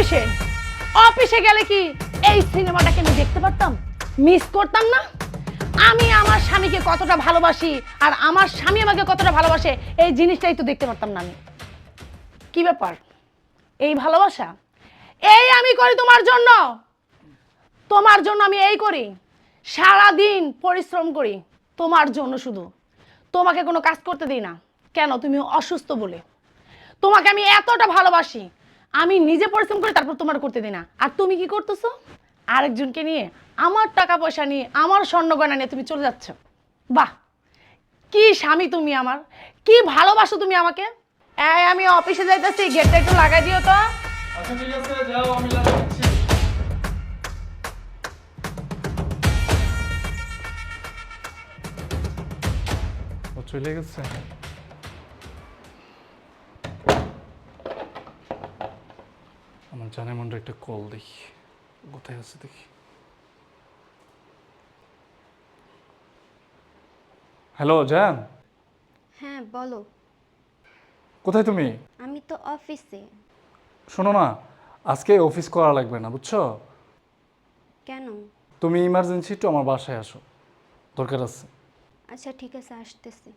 অফিসে? অফিসে গেলে কি এই সিনেমাটাকে আমি দেখতে পারতাম? মিস করতাম না? আমি আমার স্বামীকে কতটা ভালোবাসি আর আমার স্বামী আমাকে কতটা ভালোবাসে, এই জিনিসটাই তো দেখতে পারতাম না আমি। কি ব্যাপার? এই ভালোবাসা? এই আমি করি তোমার জন্য। তোমার জন্য আমি এই করি। সারা দিন পরিশ্রম করি, তোমার জন্য শুধু। তোমাকে কোনো কাজ করতে দিই না। কেন? তুমি অসুস্থ বলে। তোমাকে আমি এতটা ভালোবাসি আমি নিজে পরিশ্রম করি তারপর তোমার করতে দিই না। আর তুমি কি করতেছো? আরেকজনকে নিয়ে, আমার টাকা পয়সা নিয়ে, আমার স্বর্ণ গয়না নিয়ে তুমি চলে যাচ্ছ। বাহ! কি স্বামী তুমি আমার। কি ভালোবাসো তুমি আমাকে। আমি অফিসে যাইতেছি, গেটটা একটু লাগাই দিও তো। আচ্ছা চলে গেছে? আমার জানে মনটা একটা কল দেখি। কোথায় আছে দেখি। হ্যালো জান? হ্যাঁ বলো। কোথায় তুমি? আমি তো অফিসে। শোনো না আজকে অফিস করা লাগবে না বুঝছ? কেন? তুমি ইমার্জেন্সি একটু আমার বাসায় আসো। দরকার আছে। আচ্ছা ঠিক আছে আসতেছি।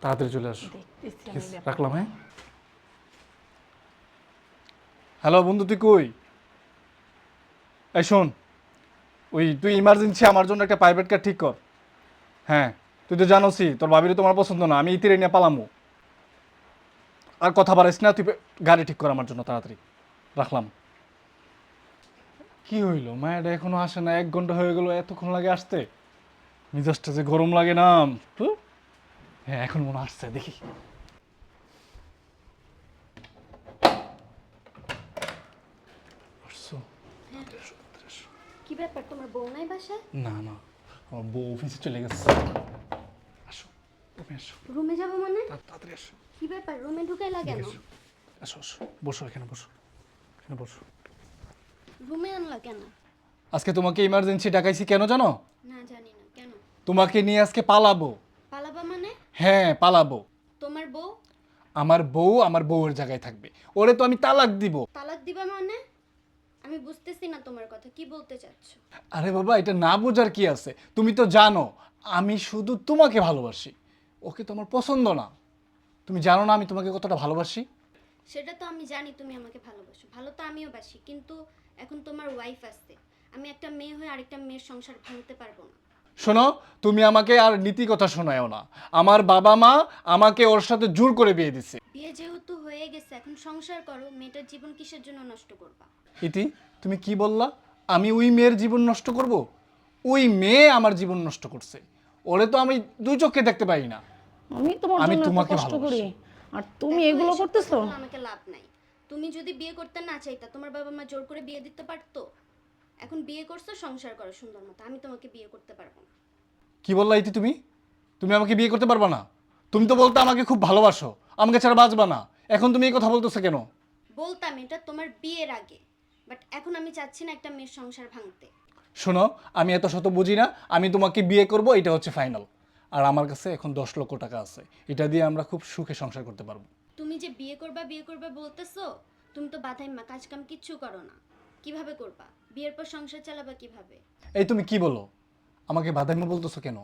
তাড়াতাড়ি চলে আসো। রাখলাম হ্যাঁ? হ্যালো বন্ধু, তুই কই? এই শোন, ওই তুই ইমার্জেন্সি আমার জন্য একটা প্রাইভেট কার ঠিক কর। হ্যাঁ তুই তো জানোসই, তোর ভাবির তোমার পছন্দ না, আমি ইতিরে নিয়ে পালামু। আর কথা বাড়াইস না, তুই গাড়ি ঠিক কর আমার জন্য, তাড়াতাড়ি। রাখলাম। কি হইল? মায়েরা এখনও আসে না, এক ঘণ্টা হয়ে গেল, এতক্ষণ লাগে আসতে? মিজাজটা যে গরম লাগে না। হ্যাঁ এখন মনে আসছে, দেখি আসছো? তাড়াতাড়ি আসো, তাড়াতাড়ি আসো। কি ব্যাপার তোমার বউ নাই বাসায়? না না আমার বউ অফিসে চলে গেছে। আসো তুমি আসো। রুমে যাব মানে? তা- তাড়াতাড়ি আসো। কি ব্যাপার রুমে ঢুকাইলা কেন আসো আসো আসো বসো এখানে বসো এখানে বসো। রুমে আনলা কেন? আজকে তোমাকে ইমার্জেন্সি ডাকাইছি কেন জানো? না জানি না কেন? তোমাকে নিয়ে আজকে পালাবো। পালাবা মানে? হ্যাঁ পালাবো। তোমার বউ? আমার বউ আমার বউয়ের জায়গায় থাকবে। ওরে তো আমি তালাক দিব। তালাক দিবা মানে? আমি বুঝতেছি না তোমার কথা কি বলতে চাচ্ছ? আরে বাবা এটা না বোঝার কি আছে? তুমি তো জানো আমি শুধু তোমাকে ভালোবাসি। ওকে তোমার পছন্দ না। তুমি জানো না আমি তোমাকে কতটা ভালোবাসি? সেটা তো আমি জানি তুমি আমাকে ভালোবাসো। ভালো তো আমিও বাসি কিন্তু এখন তোমার ওয়াইফ আছে। আমি একটা মেয়ে হয়ে আরেকটা মেয়ের সংসার ভাঙতে পারব না। শোনো তুমি আমাকে আর নীতি কথা শোনায়ও না। আমার বাবা মা আমাকে ওর সাথে জোর করে বিয়ে দিচ্ছে বিয়ে যেহেতু হয়ে গেছে এখন সংসার করো মেয়েটার জীবন কিসের জন্য নষ্ট করবা? ইতি তুমি কি বললা? আমি ওই মেয়ের জীবন নষ্ট করব? ওই মেয়ে আমার জীবন নষ্ট করছে। ওরে তো আমি দুই চোখে দেখতে পাই না। আমি তোমার আমি জন্য এত তোমাকে কষ্ট করি। ভালোবাসি। আর তুমি দেখো, এগুলো এসব করতেছো আমাকে লাভ নাই। তুমি যদি বিয়ে করতে না চাইতা তোমার বাবা মা জোর করে বিয়ে দিতে পারতো? এখন বিয়ে করছ সংসার করো সুন্দর মতো। আমি তোমাকে বিয়ে করতে পারব না। কি বললা ইতি তুমি? তুমি আমাকে বিয়ে করতে পারবা না? তুমি তো বলতে আমাকে খুব ভালোবাসো। আমাকে ছাড়া বাঁচবা না। এখন তুমি এই কথা বলতেছো কেন? বলতাম এটা তোমার বিয়ের আগে বাট এখন আমি চাচ্ছি না একটা মেয়ের সংসার ভাঙতে। শোনো আমি এত শত বুঝি না আমি তোমাকে বিয়ে করব এটা হচ্ছে ফাইনাল আর আমার কাছে এখন দশ লক্ষ টাকা আছে। এটা দিয়ে আমরা খুব সুখে সংসার করতে পারব। তুমি যে বিয়ে করবা বিয়ে করবা বলতেছো তুমি তো বাধাই মা কাজ কাম কিচ্ছু করো না। কীভাবে করবা? বিয়ের পর সংসার চালাবা কীভাবে? এই তুমি কি বলো? আমাকে বাদাইমা বলতেছো কেন?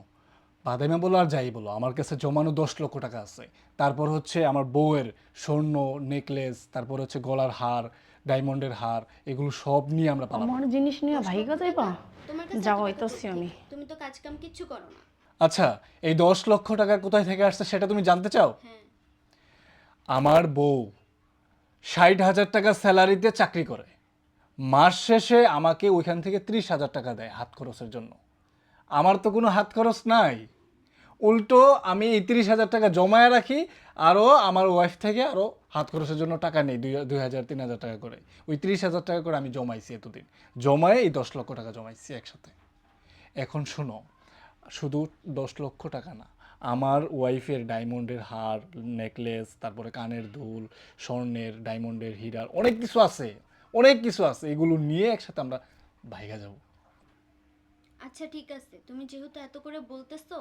বাদাইমা বলো আর যাই বলো আমার কাছে জমানো দশ লক্ষ টাকা আছে। তারপর হচ্ছে আমার বউয়ের স্বর্ণ নেকলেস তারপর হচ্ছে গলার হার ডায়মন্ডের হার এগুলো সব নিয়ে আমরা পালাম আমার জিনিস নিয়ে ভাইগা যাইবা তোমার কাছে যাও হইতাছি আমি। তুমি তো কাজ কাম কিচ্ছু করো না। আচ্ছা এই দশ লক্ষ টাকা কোথায় থেকে আসছে সেটা তুমি জানতে চাও? হ্যাঁ। আমার বউ ষাট হাজার টাকা স্যালারিতে চাকরি করে। মাস শেষে আমাকে ওইখান থেকে ত্রিশ হাজার টাকা দেয় হাত খরচের জন্য। আমার তো কোনো হাত খরচ নাই। উল্টো আমি এই তিরিশ হাজার টাকা জমায় রাখি, আরও আমার ওয়াইফ থেকে আরও হাত খরচের জন্য টাকা নেই, দুই হাজার, তিন হাজার টাকা করে। ওই তিরিশ হাজার টাকা করে আমি জমাইছি এতদিন। জমায়ে এই দশ লক্ষ টাকা জমাইছি একসাথে। এখন শোনো, শুধু দশ লক্ষ টাকা না, আমার ওয়াইফের ডায়মন্ডের হার নেকলেস তারপরে কানের দুল, স্বর্ণের, ডায়মন্ডের হীরার, অনেক কিছু আছে, অনেক কিছু আছে, এগুলো নিয়ে একসাথে আমরা ভাইগা যাব। আচ্ছা ঠিক আছে। তুমি যেহেতু এত করে বলতেছো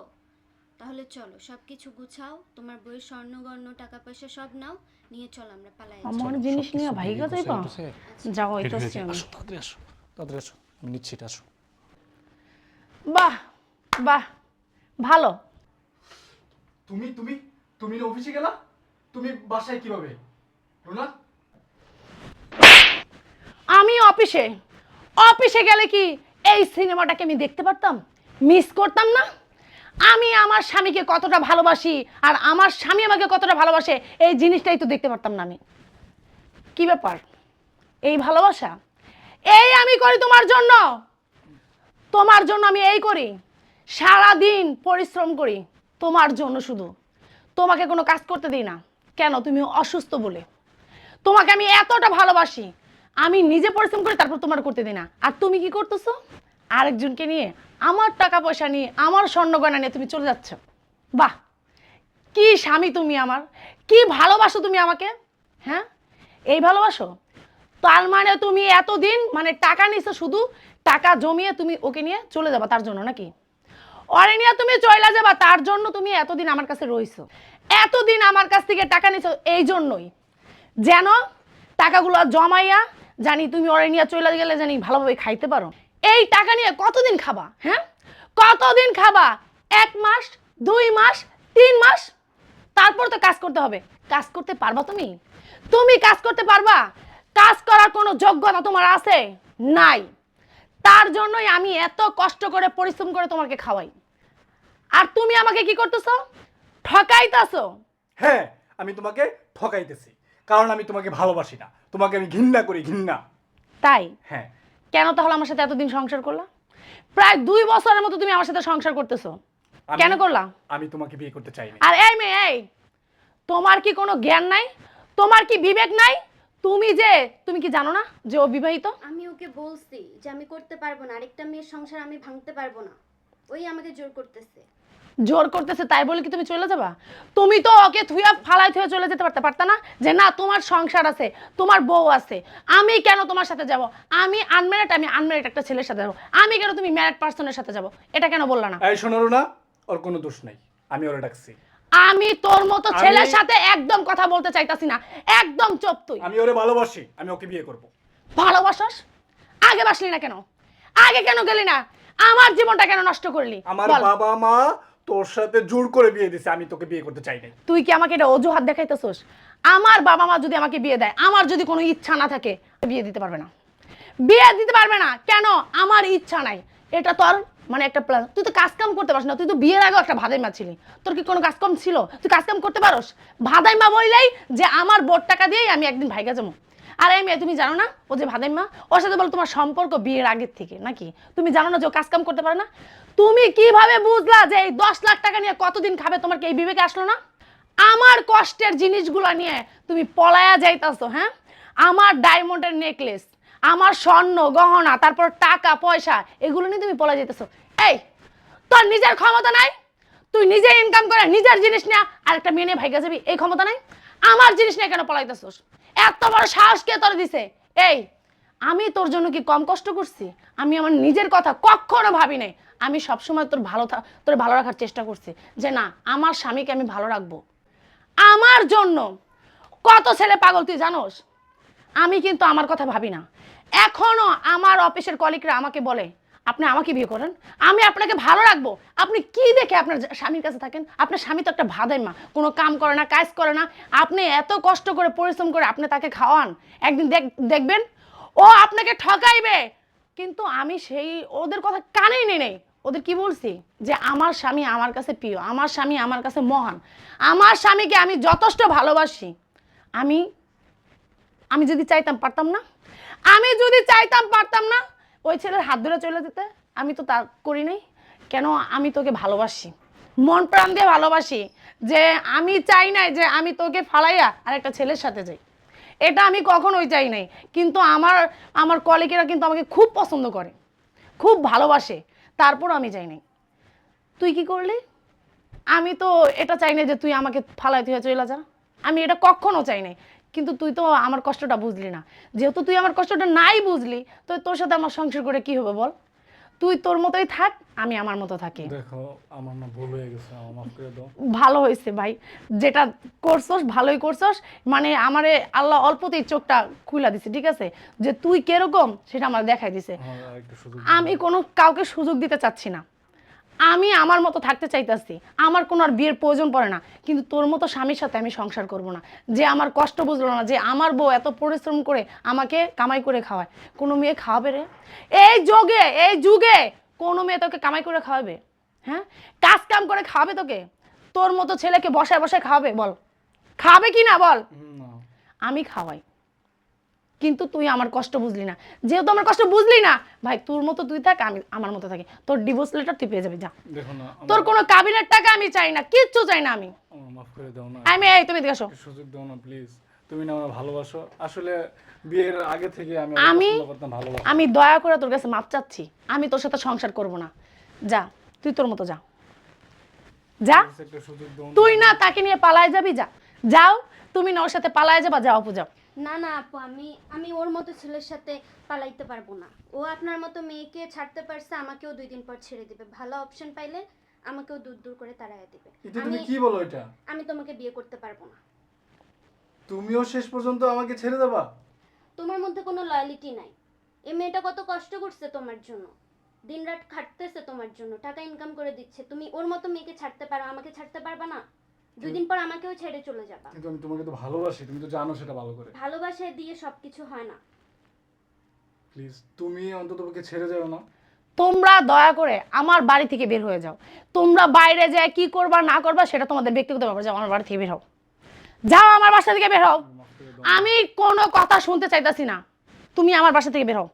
তাহলে চলো সব কিছু গুছাও তোমার বইয়ের স্বর্ণগর্ণ টাকা পয়সা সব নাও নিয়ে চলো আমরা পালাই আমার জিনিস নিয়ে ভাইগা যাইবা যাও হইতাছি আমি আসো তাড়াতাড়ি আসো তাড়াতাড়ি আসো আমি নিচ্ছি এটা আসো। বাহ বাহ ভালো। তুমি তুমি তুমি অফিসে গেলা? তুমি বাসায় কীভাবে? রুনা? আমি অফিসে। অফিসে গেলে কি এই সিনেমাটাকে আমি দেখতে পারতাম? মিস করতাম না? আমি আমার স্বামীকে কতটা ভালোবাসি আর আমার স্বামী আমাকে কতটা ভালোবাসে, এই জিনিসটাই তো দেখতে পারতাম না আমি। কি ব্যাপার? এই ভালোবাসা? এই আমি করি তোমার জন্য। তোমার জন্য আমি এই করি। সারা দিন পরিশ্রম করি, তোমার জন্য শুধু। তোমাকে কোনো কাজ করতে দিই না। কেন? তুমি অসুস্থ বলে। তোমাকে আমি এতটা ভালোবাসি, আমি নিজে পরিশ্রম করি তারপর তোমার করতে দিই না। আর তুমি কি করতেছো? আরেকজনকে নিয়ে, আমার টাকা পয়সা নিয়ে, আমার স্বর্ণ গয়না নিয়ে তুমি চলে যাচ্ছ। বাহ! কি স্বামী তুমি আমার, কি ভালোবাসো তুমি আমাকে হ্যাঁ? এই ভালোবাসো? তার মানে তুমি এতদিন মানে টাকা নিছো শুধু, টাকা জমিয়ে তুমি ওকে নিয়ে চলে যাবা তার জন্য নাকি? অরে নিয়ে তুমি চলে যাবা তার জন্য তুমি এতদিন আমার কাছে রইছো। এতদিন আমার কাছ থেকে টাকা নিছো এই জন্যই। যেন টাকাগুলো জমাইয়া জানি তুমি ওরে নিয়ে চলে গেলে জানি ভালোভাবে খাইতে পারো। এই টাকা নিয়ে কতদিন খাবা হ্যাঁ? কতদিন খাবা? এক মাস দুই মাস তিন মাস? তারপর তো কাজ করতে হবে। কাজ করতে পারবা তুমি? তুমি কাজ করতে পারবা? কাজ করার কোনো যোগ্যতা তোমার আছে? নাই। তার জন্যই আমি এত কষ্ট করে পরিশ্রম করে তোমাকে খাওয়াই। আর তুমি আমাকে কি করতেছো? ঠকাইতাছো। হ্যাঁ আমি তোমাকে ঠকাইতেছি। কারণ আমি তোমাকে ভালোবাসি না। তোমাকে আমি ঘৃণা করি ঘৃণা। তাই? হ্যাঁ। কেন তাহলে আমার সাথে এতদিন সংসার করলা? প্রায় দুই বছরের মতো তুমি আমার সাথে সংসার করতেছো। কেন করলা? আমি তোমাকে বিয়ে করতে চাই না আর এই মেয়ে এই! তোমার কি কোনো জ্ঞান নাই? তোমার কি বিবেক নাই? তুমি যে তুমি কি জানো না যে ও বিবাহিত? আমি ওকে বলছি যে আমি করতে পারব না। আরেকটা মেয়ের সংসার আমি ভাঙতে পারব না। ওই আমাকে জোর করতেছে। জোর করতেছে তাই বলে কি তুমি চলে যাবা? তুমি তো ওকে থুয়া ফালাই থুয়া চলে যেতে পারতে পারতা না? যে না তোমার সংসার আছে তোমার বউ আছে আমি কেন তোমার সাথে যাব? আমি আনমেরিড আমি আনমেরিড একটা ছেলের সাথে যাব। আমি কেন তুমি ম্যারিড পার্সনের সাথে যাব? এটা কেন বললা না? এই শোনো না ওর কোনো দোষ নাই। আমি ওরা ডাকছি। আমি তোর মতো ছেলের সাথে একদম কথা বলতে চাইতাছি না। একদম চুপ তুই। আমি ওরে ভালোবাসি আমি ওকে বিয়ে করব। ভালোবাসস? আগে বাসলি না কেন? আগে কেন গেলি না? আমার জীবনটা কেন নষ্ট করলি? আমার বাবা মা তোর সাথে জোর করে বিয়ে দিছে, আমি তোকে বিয়ে করতে চাই নাই। তুই কি আমাকে এটা অজুহাত দেখাইতেছস? আমার বাবা মা যদি আমাকে বিয়ে দেয়, আমার যদি কোনো ইচ্ছা না থাকে বিয়ে দিতে পারবে না। বিয়ে দিতে পারবে না। কেন? আমার ইচ্ছা নাই। এটা তোর মানে একটা প্ল্যান তুই তো কাজ কাম করতে পারস না। তুই তো বিয়ের আগেও একটা ভাদাই মা ছিলি। তোর কি কোনো কাজ কাম ছিল? তুই কাজ কাম করতে পারস? ভাদাই মা বললেই যে, আমার বোট টাকা দিয়েই আমি একদিন ভাইগা যাব। আর মেয়ে, তুমি জানো না? ও যে ভাদাই মা ওর সাথে বলো তোমার সম্পর্ক বিয়ের আগের থেকে, নাকি? তুমি জানো না যে ও কাজ কাম করতে পারে না? তুমি কীভাবে বুঝলা যে এই দশ লাখ টাকা নিয়ে কতদিন খাবে? তোমার কি এই বিবেকে আসলো না? আমার কষ্টের জিনিসগুলো নিয়ে তুমি পলায়া যাইতাছো হ্যাঁ? আমার ডায়মন্ডের নেকলেস আমার স্বর্ণ, গহনা, তারপর টাকা, পয়সা, এগুলো নিয়ে তুমি পলা যাইতেছো। এই, তোর নিজের ক্ষমতা নাই? তুই নিজে ইনকাম করে নিজের জিনিস নিয়ে আরেকটা মেয়ে নিয়ে ভাইগা যাবি? এই ক্ষমতা নাই? আমার জিনিস নিয়ে কেন পলাইতেছোস? এত বড় সাহস কে তোর দিছে? এই, আমি তোর জন্য কি কম কষ্ট করছি? আমি আমার নিজের কথা কখনো ভাবি নাই। আমি সবসময় তোর ভালো তোর ভালো রাখার চেষ্টা করছি যে না, আমার স্বামীকে আমি ভালো রাখব। আমার জন্য কত ছেলে পাগল তুই জানোস? আমি কিন্তু আমার কথা ভাবি না। এখনও আমার অফিসের কলিগরা আমাকে বলে আপনি আমাকে বিয়ে করেন, আমি আপনাকে ভালো রাখব। আপনি কি দেখে আপনার স্বামীর কাছে থাকেন? আপনার স্বামী তো একটা ভাদাই মা, কোনো কাম করে না, কাজ করে না। আপনি এত কষ্ট করে, পরিশ্রম করে আপনি তাকে খাওয়ান, একদিন দেখ দেখবেন, ও আপনাকে ঠকাইবে। কিন্তু আমি সেই ওদের কথা কানেই নেই নেই। ওদের কি বলছি? যে আমার স্বামী আমার কাছে প্রিয়, আমার স্বামী আমার কাছে মহান। আমার স্বামীকে আমি যথেষ্ট ভালোবাসি। আমি আমি যদি চাইতাম পারতাম না। আমি যদি চাইতাম পারতাম না ওই ছেলের হাত ধরে চলে যেতে। আমি তো তা করি নাই। কেন? আমি তোকে ভালোবাসি। মন প্রাণ দিয়ে ভালোবাসি যে আমি চাই নাই যে আমি তোকে ফালাইয়া আর একটা ছেলের সাথে যাই। এটা আমি কখনোই চাই নাই। কিন্তু আমার আমার কলিগেরা কিন্তু আমাকে খুব পছন্দ করে। খুব ভালোবাসে। তারপরও আমি যাই নাই। তুই কি করলি? আমি তো এটা চাই না যে তুই আমাকে ফালাই তুই চলে যা। আমি এটা কখনো চাই নাই। কিন্তু তুই তো আমার কষ্টটা বুঝলি না। যেহেতু তুই আমার কষ্টটা নাই বুঝলি তো তোর সাথে আমার সংসার করে কি হবে বল? তুই তোর মতোই থাক আমি আমার মতো থাকি। দেখো আমার না ভুল হয়ে গেছে মাফ করে দাও। ভালো হয়েছে ভাই। যেটা করছস ভালোই করছস। মানে আমারে আল্লাহ অল্পতেই চোখটা খুলা দিছে ঠিক আছে? যে তুই কীরকম সেটা আমার দেখাই দিছে। আমি কোনো কাউকে সুযোগ দিতে চাচ্ছি না। আমি আমার মতো থাকতে চাইতাছি আমার কোনো আর বিয়ের প্রয়োজন পড়ে না। কিন্তু তোর মতো স্বামীর সাথে আমি সংসার করব না। যে আমার কষ্ট বুঝলো না যে আমার বউ এত পরিশ্রম করে আমাকে কামাই করে খাওয়ায় কোনো মেয়ে খাওয়াবে রে? এই যোগে এই যুগে কোনো মেয়ে তোকে কামাই করে খাওয়াবে? হ্যাঁ? কাজ কাম করে খাওয়াবে তোকে? তোর মতো ছেলেকে বসায় বসায় খাওয়াবে? বল। খাবে কি না বল? আমি খাওয়াই। কিন্তু তুই আমার কষ্ট বুঝলি না। যেহেতু আমার কষ্ট বুঝলি না ভাই তোর মতো তুই থাক আমি আমার মতো থাকি। তোর ডিভোর্স লেটার তুই পেয়ে যাবি যা। তোর কোনো কাবিনের টাকা আমি চাই না কিচ্ছু চাই না আমি। মাফ করে দাও না। আমি এই তুমি দেখো সুযোগ দাও না প্লিজ তুমি না আমার ভালোবাসো। আসলে বিয়ের আগে থেকে আমি আমি- আমি দয়া করে তোর কাছে মাপ চাচ্ছি। আমি তোর সাথে সংসার করব না। যা তুই তোর মতো যা। যা। তুই না তাকে নিয়ে পালায় যাবি যা। যাও তুমি না ওর সাথে পালায় যাবা যাও যাও। না না আপু আমি আমি ওর মতো ছেলের সাথে পালাইতে পারব না। ও আপনার মতো মেয়েকে ছাড়তে পারছে আমাকেও দুই দিন পর ছেড়ে দিবে। ভালো অপশন পাইলে আমাকেও দূর দূর করে তাড়াইয়া দিবে। এটা তুমি কি বলো এটা? আমি তোমাকে বিয়ে করতে পারব না। তুমিও শেষ পর্যন্ত আমাকে ছেড়ে দেবা? তোমার মধ্যে কোনো লয়ালিটি নাই। এই মেয়েটা কত কষ্ট করছে তোমার জন্য। দিনরাত খাটতেছে তোমার জন্য টাকা ইনকাম করে দিচ্ছে। তুমি ওর মতো মেয়েকে ছাড়তে পারো আমাকে ছাড়তে পারবা না? দুই দিন পর আমাকেও ছেড়ে চলে যাবা। কিন্তু আমি তোমাকে তো ভালোবাসি তুমি তো জানো সেটা ভালো করে। ভালোবাসায় দিয়ে সবকিছু হয় না। প্লিজ তুমি অন্তত ওকে ছেড়ে যাও না। তোমরা দয়া করে আমার বাড়ি থেকে বের হয়ে যাও। তোমরা বাইরে যায় কি করবা না করবা সেটা তোমাদের ব্যক্তিগত ব্যাপার। যাও আমার বাড়ি থেকে বের হও। যাও আমার বাসা থেকে বের হও। আমি কোনো কথা শুনতে চাইতাছি না। তুমি আমার বাসা থেকে বের হও।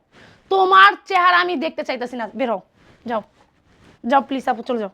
তোমার চেহারা আমি দেখতে চাইতাছি না। বের হও। যাও। যাও প্লিজ আপু চলে যাও।